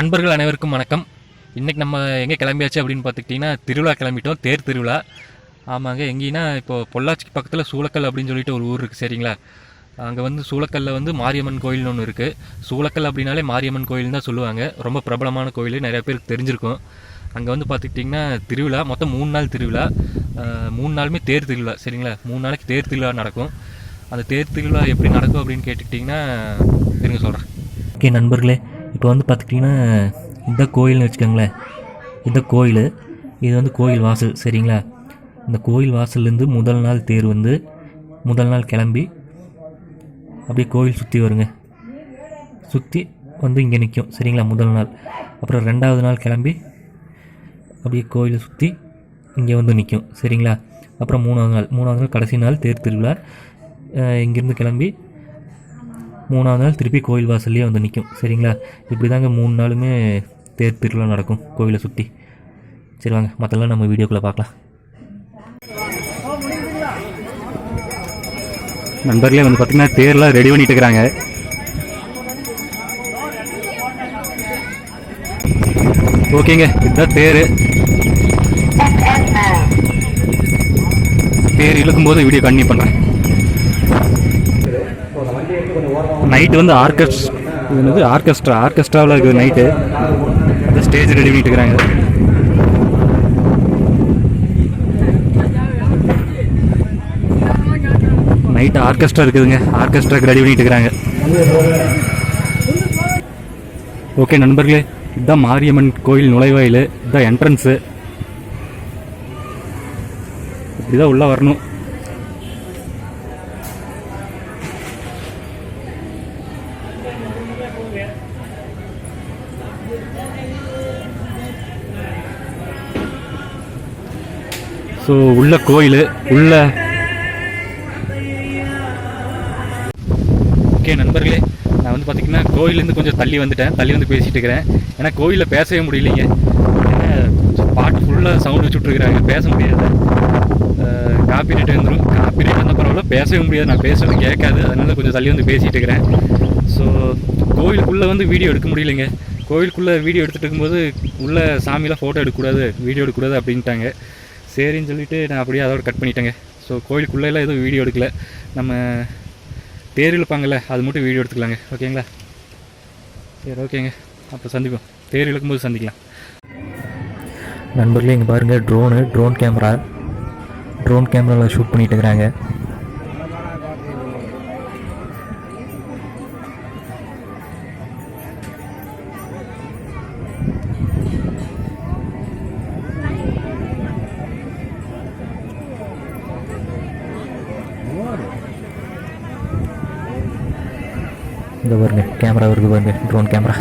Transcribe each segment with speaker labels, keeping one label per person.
Speaker 1: நண்பர்கள் அனைவருக்கும் வணக்கம் இன்றைக்கி நம்ம எங்கே கிளம்பியாச்சு அப்படின்னு பார்த்துக்கிட்டிங்கன்னா திருவிழா கிளம்பிட்டோம் தேர் திருவிழா ஆமாங்க எங்கேன்னா இப்போ பொள்ளாச்சிக்கு பக்கத்தில் சூளக்கல் அப்படின்னு சொல்லிட்டு ஒரு ஊர் இருக்குது சரிங்களா அங்கே வந்து சூளக்கல்லில் வந்து மாரியம்மன் கோயில்னு ஒன்று இருக்குது சூளக்கல் அப்படின்னாலே மாரியம்மன் கோயில்னு தான் சொல்லுவாங்க ரொம்ப பிரபலமான கோயில் நிறைய பேருக்கு தெரிஞ்சிருக்கும் அங்கே வந்து பார்த்துக்கிட்டிங்கன்னா திருவிழா மொத்தம் மூணு நாள் திருவிழா மூணு நாளுமே தேர் திருவிழா சரிங்களா மூணு நாளைக்கு தேர் திருவிழா நடக்கும் அந்த தேர் திருவிழா எப்படி நடக்கும் அப்படின்னு கேட்டுக்கிட்டிங்கன்னா தெரிஞ்சு சொல்கிறேன் ஓகே நண்பர்களே இப்போ வந்து பார்த்துக்கிட்டிங்கன்னா இந்த கோயில்னு வச்சுக்கோங்களேன் இந்த கோயில் இது வந்து கோயில் வாசல் சரிங்களா இந்த கோயில் வாசல்லேருந்து முதல் நாள் தேர் வந்து முதல் நாள் கிளம்பி அப்படியே கோயில் சுற்றி வருங்க சுற்றி வந்து இங்கே நிற்கும் சரிங்களா முதல் நாள் அப்புறம் ரெண்டாவது நாள் கிளம்பி அப்படியே கோயிலை சுற்றி இங்கே வந்து நிற்கும் சரிங்களா அப்புறம் மூணாவது நாள் மூணாவது நாள் கடைசி நாள் தேர் திருவிழா இங்கேருந்து கிளம்பி மூணாவது நாள் திருப்பி கோயில் வாசல்லையே வந்து நிற்கும் சரிங்களா இப்படி தாங்க மூணு நாளுமே தேர் திருவிழா நடக்கும் கோயிலை சுற்றி சரி வாங்க மற்றெல்லாம் நம்ம வீடியோக்குள்ளே பார்க்கலாம் நண்பர்களே வந்து பார்த்திங்கன்னா தேர்லாம் ரெடி பண்ணிட்டு இருக்கிறாங்க ஓகேங்க இதுதான் தேர் தேர் இழுக்கும் போது வீடியோ கண்டினியூ பண்ணுறேன் நைட்டு வந்து ஆர்கெஸ்ட் இது என்னது ஆர்கெஸ்ட்ரா ஆர்கெஸ்ட்ராவில் இருக்குது நைட்டு அந்த ஸ்டேஜ் ரெடி பண்ணிட்டு இருக்கிறாங்க நைட்டு ஆர்கெஸ்ட்ரா இருக்குதுங்க ஆர்கெஸ்ட்ராக்கு ரெடி பண்ணிட்டு இருக்கிறாங்க ஓகே நண்பர்களே இதுதான் மாரியம்மன் கோயில் நுழைவாயில் இதுதான் என்ட்ரன்ஸு இப்படிதான் உள்ளே வரணும் ஸோ உள்ள கோயில் உள்ள ஓகே நண்பர்களே நான் வந்து பார்த்திங்கன்னா கோயிலேருந்து கொஞ்சம் தள்ளி வந்துட்டேன் தள்ளி வந்து பேசிகிட்டு இருக்கிறேன் ஏன்னா கோயிலில் பேசவே முடியலைங்க பாட்டு ஃபுல்லாக சவுண்ட் வச்சுட்ருக்குறாங்க பேச முடியாது காப்பி ரேட் வந்துடும் காப்பி ரேட் வந்தால் பரவாயில்ல பேசவே முடியாது நான் பேசுறது கேட்காது அதனால கொஞ்சம் தள்ளி வந்து பேசிகிட்டு இருக்கிறேன் ஸோ கோவிலுக்குள்ளே வந்து வீடியோ எடுக்க முடியலைங்க கோவிலுக்குள்ளே வீடியோ எடுத்துகிட்டு இருக்கும்போது உள்ளே சாமியெலாம் ஃபோட்டோ எடுக்கக்கூடாது வீடியோ எடுக்கக்கூடாது அப்படின்ட்டாங்க சரின்னு சொல்லிவிட்டு நான் அப்படியே அதோட கட் பண்ணிட்டேங்க ஸோ கோயிலுக்குள்ளெல்லாம் எதுவும் வீடியோ எடுக்கல நம்ம தேர் இழுப்பாங்கள்ல அது மட்டும் வீடியோ எடுத்துக்கலாங்க ஓகேங்களா சரி ஓகேங்க அப்போ சந்திப்போம் தேர் இழுக்கும்போது சந்திக்கலாம் நண்பர்களே இங்கே பாருங்கள் ட்ரோனு ட்ரோன் கேமரா ட்ரோன் கேமராவில் ஷூட் பண்ணிட்டு இருக்கிறாங்க कैमरा वर्ग बंद ड्रोन कैमरा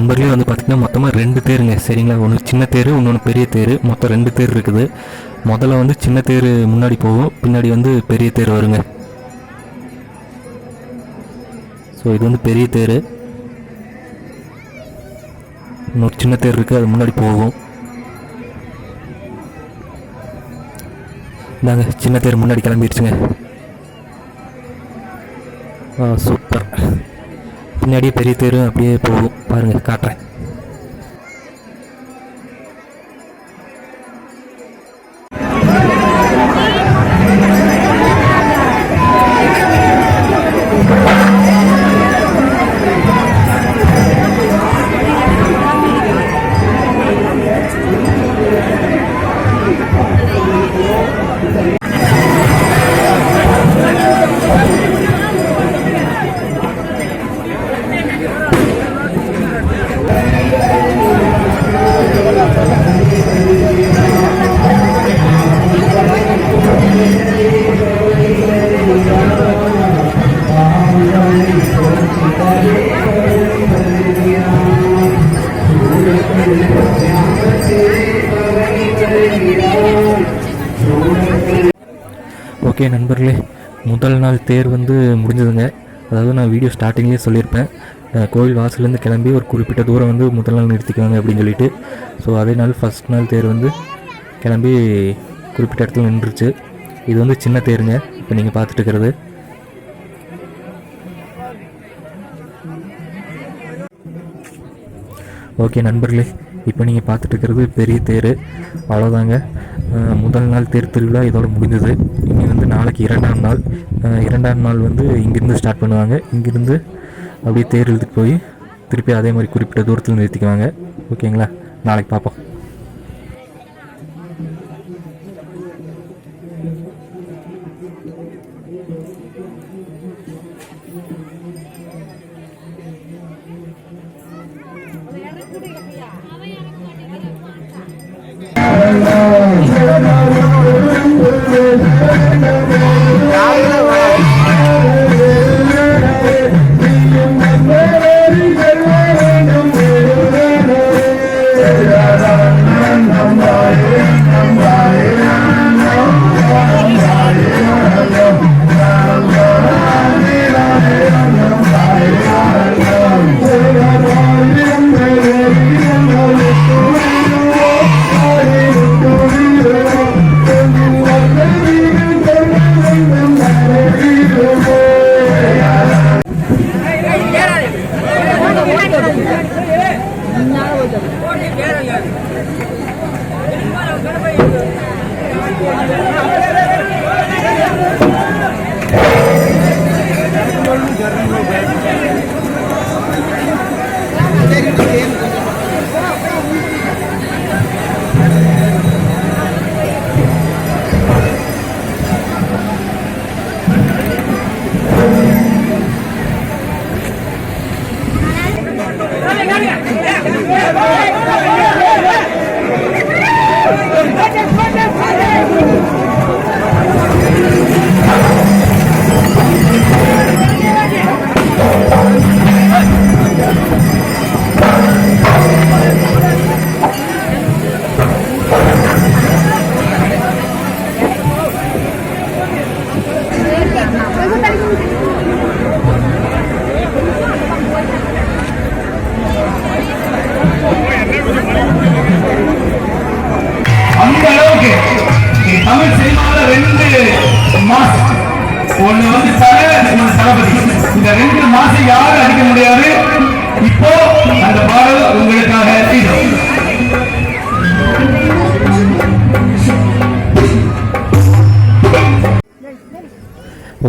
Speaker 1: நண்பர்களே வந்து பார்த்திங்கன்னா மொத்தமாக ரெண்டு தேருங்க சரிங்களா ஒன்று சின்ன தேர் இன்னொன்று பெரிய தேர் மொத்தம் ரெண்டு தேர் இருக்குது முதல்ல வந்து சின்ன தேர் முன்னாடி போகும் பின்னாடி வந்து பெரிய தேர் வருங்க ஸோ இது வந்து பெரிய தேர் இன்னொரு சின்ன தேர் இருக்குது அது முன்னாடி போகும் இந்தாங்க சின்ன தேர் முன்னாடி கிளம்பிடுச்சுங்க ஸோ பின்னாடியே பெரிய தெரு அப்படியே போகும் பாருங்கள் காட்டுறேன் ஓகே நண்பர்களே முதல் நாள் தேர் வந்து முடிஞ்சதுங்க அதாவது நான் வீடியோ ஸ்டார்டிங்லேயே சொல்லியிருப்பேன் கோயில் வாசலேருந்து கிளம்பி ஒரு குறிப்பிட்ட தூரம் வந்து முதல் நாள் நிறுத்திக்குவாங்க அப்படின்னு சொல்லிட்டு ஸோ அதே நாள் ஃபஸ்ட் நாள் தேர் வந்து கிளம்பி குறிப்பிட்ட இடத்துல நின்றுச்சு இது வந்து சின்ன தேருங்க இப்போ நீங்கள் பார்த்துட்டு இருக்கிறது ஓகே நண்பர்களே இப்போ நீங்கள் பார்த்துட்டு இருக்கிறது பெரிய தேர் அவ்வளோதாங்க முதல் நாள் தேர் திருவிழா இதோட முடிஞ்சது நாளைக்கு இரண்டாம் நாள் இரண்டாம் நாள் வந்து இங்கேருந்து ஸ்டார்ட் பண்ணுவாங்க இங்கேருந்து அப்படியே தேர் இழுத்துட்டு போய் திருப்பி அதே மாதிரி குறிப்பிட்ட தூரத்தில் நிறுத்திக்குவாங்க ஓகேங்களா நாளைக்கு பார்ப்போம் Obrigado. Let's go!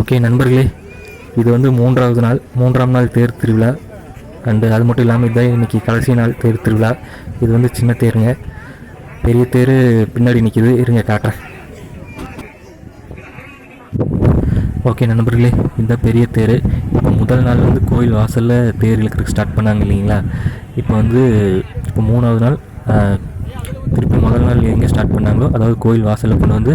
Speaker 1: ஓகே நண்பர்களே இது வந்து மூன்றாவது நாள் மூன்றாம் நாள் தேர் திருவிழா அண்டு அது மட்டும் இல்லாமல் இதுதான் இன்றைக்கி கடைசி நாள் தேர் திருவிழா இது வந்து சின்ன தேருங்க பெரிய தேர் பின்னாடி நிற்கிது இருங்க காட்டுறேன் ஓகே நண்பர்களே இந்த பெரிய தேர் இப்போ முதல் நாள் வந்து கோயில் வாசலில் தேர் இழுக்கிறதுக்கு ஸ்டார்ட் பண்ணாங்க இல்லைங்களா இப்போ வந்து இப்போ மூணாவது நாள் திருப்பி முதல் நாள் எங்கே ஸ்டார்ட் பண்ணாங்களோ அதாவது கோயில் வாசலில் கொண்டு வந்து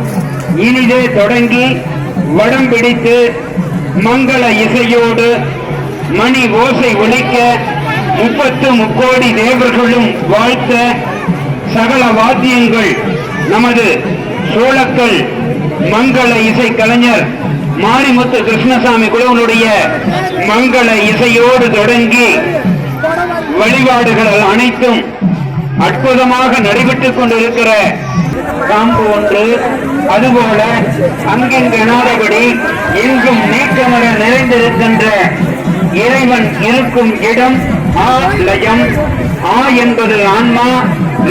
Speaker 2: இனிதே தொடங்கி வடம் பிடித்து மங்கள இசையோடு மணி ஓசை ஒழிக்க முப்பத்து முக்கோடி தேவர்களும் வாழ்த்த சகல வாத்தியங்கள் நமது சோழக்கள் மங்கள இசை கலைஞர் மாரிமுத்து கிருஷ்ணசாமி குழுவனுடைய மங்கள இசையோடு தொடங்கி வழிபாடுகள் அனைத்தும் அற்புதமாக நடைபெற்றுக் கொண்டிருக்கிற காம்பு ஒன்று அதுபோல அங்கிங்கெனாதபடி இங்கும் நீக்கமர நிறைந்திருக்கின்ற இறைவன் இருக்கும் இடம் ஆ லயம் ஆ என்பது ஆன்மா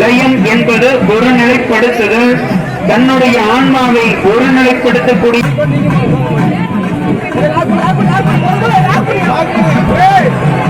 Speaker 2: லயம் என்பது ஒருநிலைப்படுத்துதல் தன்னுடைய ஆன்மாவை ஒருநிலைப்படுத்தக்கூடிய Hey!